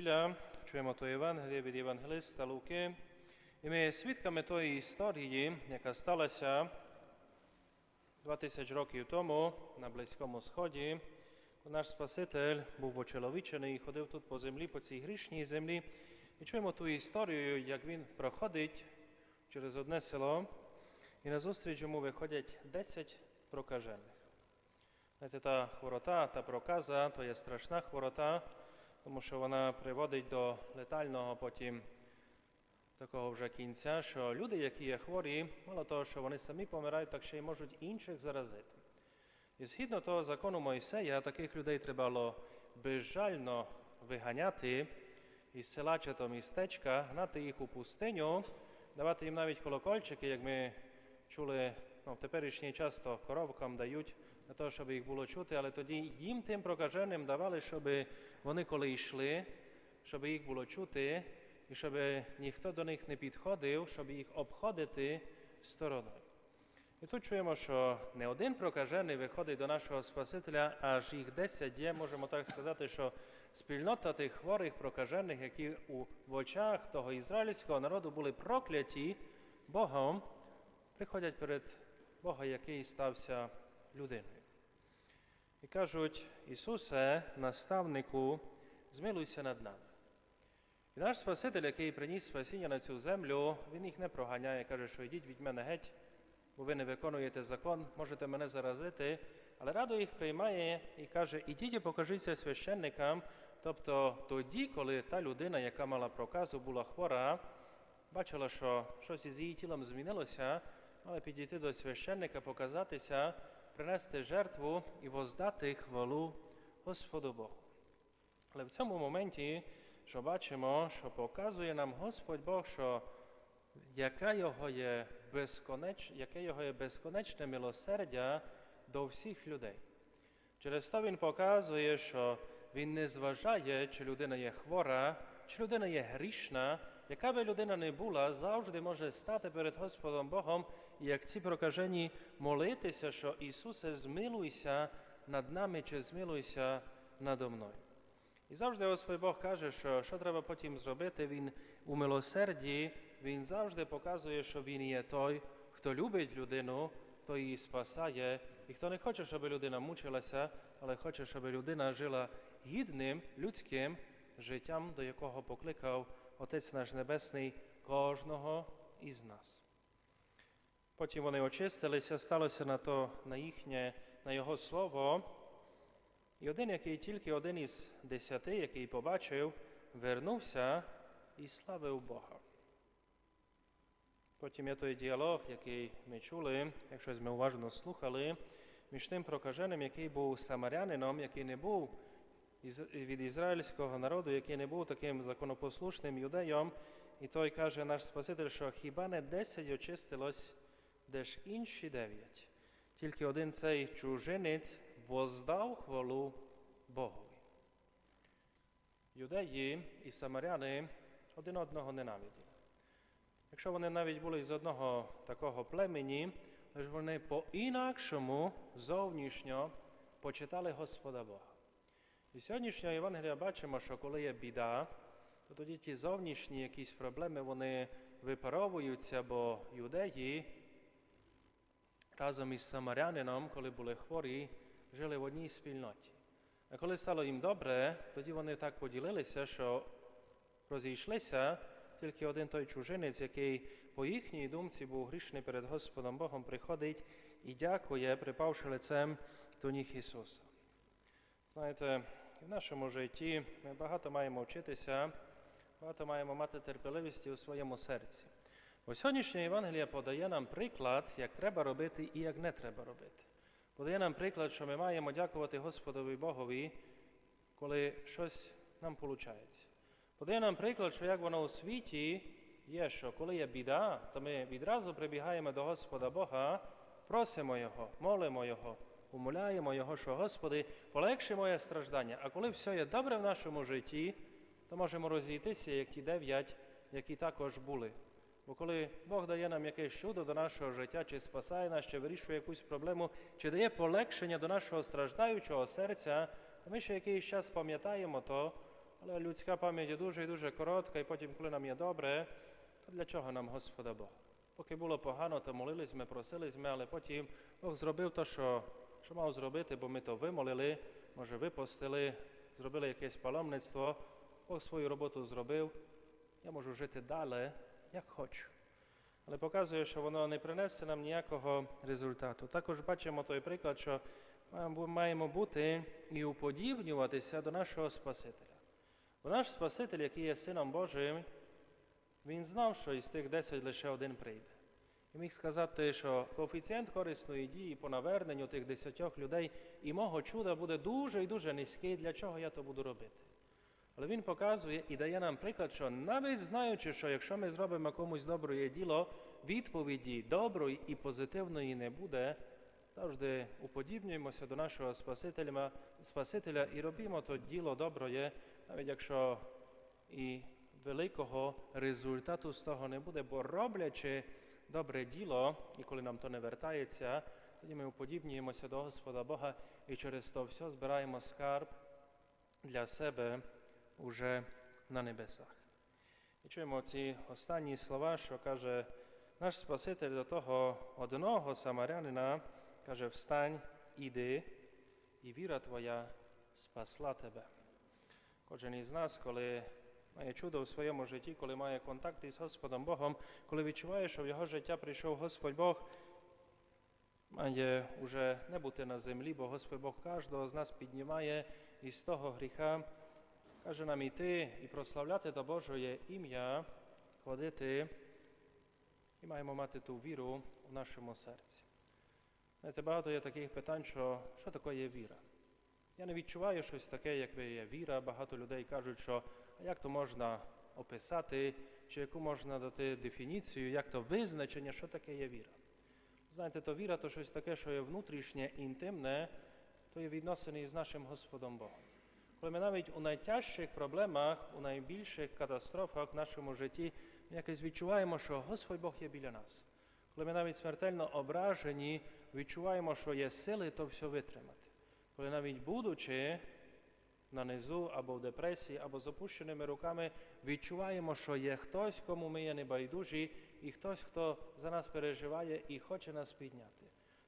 То Євангеліє від Євангелиста Луки. І ми є свідками тої історії, яка сталася два тисячі років тому на Близькому Сході, коли наш Спаситель був очеловічений і ходив тут по землі, по цій грішній землі. І чуємо ту історію, як він проходить через одне село, і назустріч йому виходять 10 прокажених. Знаєте, та хворота, та проказа то є страшна хворота, тому що вона приводить до летального потім такого вже кінця, що люди, які є хворі, мало того, що вони самі помирають, так ще й можуть інших заразити. І згідно того закону Мойсея, таких людей треба було безжально виганяти із села чи то містечка, гнати їх у пустиню, давати їм навіть колокольчики, як ми чули ну, в теперішній час, то коровкам дають для того, щоб їх було чути, але тоді їм тим прокаженим давали, щоб вони коли йшли, щоб їх було чути, і щоб ніхто до них не підходив, щоб їх обходити стороною. І тут чуємо, що не один прокажений виходить до нашого Спасителя, аж їх десять є, можемо так сказати, що спільнота тих хворих прокажених, які у в очах того ізраїльського народу були прокляті Богом, приходять перед Бога, який стався людиною. І кажуть, Ісусе, наставнику, змилуйся над нами. І наш Спаситель, який приніс спасіння на цю землю, Він їх не проганяє, каже, що йдіть від мене геть, бо ви не виконуєте закон, можете мене заразити, але радо їх приймає і каже, ідіть і покажіться священникам. Тобто тоді, коли та людина, яка мала проказу, була хвора, бачила, що щось із її тілом змінилося, мала підійти до священника, показатися, принести жертву і воздати хвалу Господу Богу. Але в цьому моменті, що бачимо, що показує нам Господь Бог, що яка його є безконеч... яке його є безконечне милосердя до всіх людей. Через то він показує, що він не зважає, чи людина є хвора, чи людина є грішна, яка би людина не була, завжди може стати перед Господом Богом як ці прокажені молитися, що Ісусе, змилуйся над нами, чи змилуйся надо мною. І завжди Господь Бог каже, що що треба потім зробити, Він у милосерді, Він завжди показує, що Він є той, хто любить людину, хто її спасає, і хто не хоче, щоб людина мучилася, але хоче, щоб людина жила гідним людським життям, до якого покликав Отець наш Небесний кожного із нас. Потім вони очистилися, сталося на то на їхнє, на його слово. І один, який тільки один із десяти, який побачив, вернувся і славив Бога. Потім є той діалог, який ми чули, якщо ми уважно слухали, між тим прокаженим, який був самарянином, який не був від ізраїльського народу, який не був таким законопослушним юдеєм, і той каже наш Спаситель, що хіба не десять очистилось, де ж інші дев'ять. Тільки один цей чужинець воздав хвалу Богові. Юдеї і самаряни один одного ненавиділи. Якщо вони навіть були з одного такого племені, лише вони по-інакшому зовнішньо почитали Господа Бога. І сьогоднішнього Євангелія бачимо, що коли є біда, то тоді ті зовнішні якісь проблеми вони випаровуються, бо юдеї разом із самарянином, коли були хворі, жили в одній спільноті. А коли стало їм добре, тоді вони так поділилися, що розійшлися, тільки один той чужинець, який по їхній думці був грішний перед Господом Богом, приходить і дякує, припавши лицем до ніг Ісуса. Знаєте, в нашому житті ми багато маємо вчитися, багато маємо мати терпеливості у своєму серці. Бо сьогоднішня Євангелія подає нам приклад, як треба робити і як не треба робити. Подає нам приклад, що ми маємо дякувати Господові Богові, коли щось нам виходить. Подає нам приклад, що як воно у світі є, що коли є біда, то ми відразу прибігаємо до Господа Бога, просимо Його, молимо Його, умоляємо Його, що Господи, полегши моє страждання. А коли все є добре в нашому житті, то можемо розійтися, як ті дев'ять, які також були. Бо коли Бог дає нам якесь чудо до нашого життя, чи спасає нас, чи вирішує якусь проблему, чи дає полегшення до нашого страждаючого серця, то ми ще якийсь час пам'ятаємо то, Але людська пам'ять дуже і дуже коротка, і потім, коли нам є добре, то для чого нам Господа Бога? Поки було погано, то молились ми, просились ми, але потім Бог зробив те, що, що мав зробити, бо ми то вимолили, може випустили, зробили якесь паломництво, Бог свою роботу зробив. Я можу жити далі, як хочу. Але показує, що воно не принесе нам ніякого результату. Також бачимо той приклад, що маємо- маємо бути і уподібнюватися до нашого Спасителя. Бо наш Спаситель, який є Сином Божим, він знав, що із тих десять лише один прийде. І міг сказати, що коефіцієнт корисної дії по наверненню тих десятьох людей і мого чуда буде дуже і дуже низький, для чого я то буду робити. Але він показує і дає нам приклад, що навіть знаючи, що якщо ми зробимо комусь добре діло, відповіді доброї і позитивної не буде, завжди уподібнюємося до нашого Спасителя, Спасителя і робимо то діло доброє, навіть якщо і великого результату з того не буде, бо роблячи добре діло, і коли нам то не вертається, тоді ми уподібнюємося до Господа Бога і через то все збираємо скарб для себе уже на небесах. І чуємо ці останні слова, що каже наш Спаситель до того одного самарянина, каже, встань, іди, і віра твоя спасла тебе. Кожен із нас, коли має чудо у своєму житті, коли має контакт із Господом Богом, коли відчуває, що в його життя прийшов Господь Бог, має уже не бути на землі, бо Господь Бог кожного з нас піднімає із того гріха, каже нам іти і прославляти до Божої ім'я, ходити, і маємо мати ту віру в нашому серці. Знаєте, багато є таких питань, що, що таке є віра. Я не відчуваю щось таке, якби є віра. Багато людей кажуть, що а як то можна описати, чи яку можна дати дефініцію, як то визначення, що таке є віра. Знаєте, то віра то щось таке, що є внутрішнє, інтимне, то є відносини з нашим Господом Богом. Коли ми навіть у найтяжчих проблемах, у найбільших катастрофах в нашому житті ми якось відчуваємо, що Господь Бог є біля нас. Коли ми навіть смертельно ображені, відчуваємо, що є сили то все витримати. Коли навіть будучи на низу або в депресії, або з опущеними руками, відчуваємо, що є хтось, кому ми є небайдужі, і хтось, хто за нас переживає і хоче нас підняти.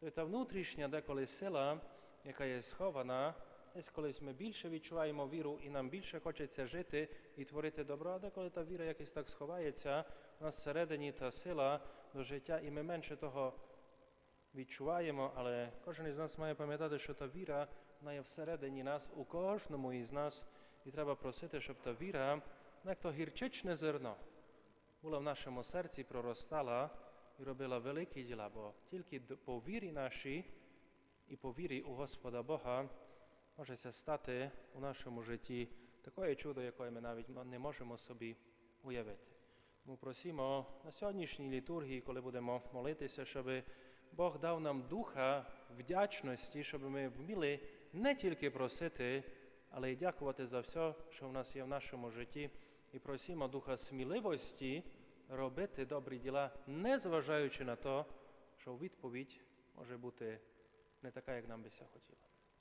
То є та внутрішня деколи сила, яка є схована, колись ми більше відчуваємо віру і нам більше хочеться жити і творити добро, а деколи та віра якось так сховається, у нас всередині та сила до життя, і ми менше того відчуваємо, але кожен із нас має пам'ятати, що та віра вона є всередині нас, у кожному із нас, і треба просити, щоб та віра, як то гірчичне зерно, була в нашому серці, проростала і робила великі діла, бо тільки по вірі нашій і по вірі у Господа Бога може стати у нашому житті таке чудо, яке ми навіть не можемо собі уявити. Тому просимо на сьогоднішній літургії, коли будемо молитися, щоб Бог дав нам духа вдячності, щоб ми вміли не тільки просити, але й дякувати за все, що в нас є в нашому житті, і просимо духа сміливості робити добрі діла, не зважаючи на те, що відповідь може бути не така, як нам би ся хотіло.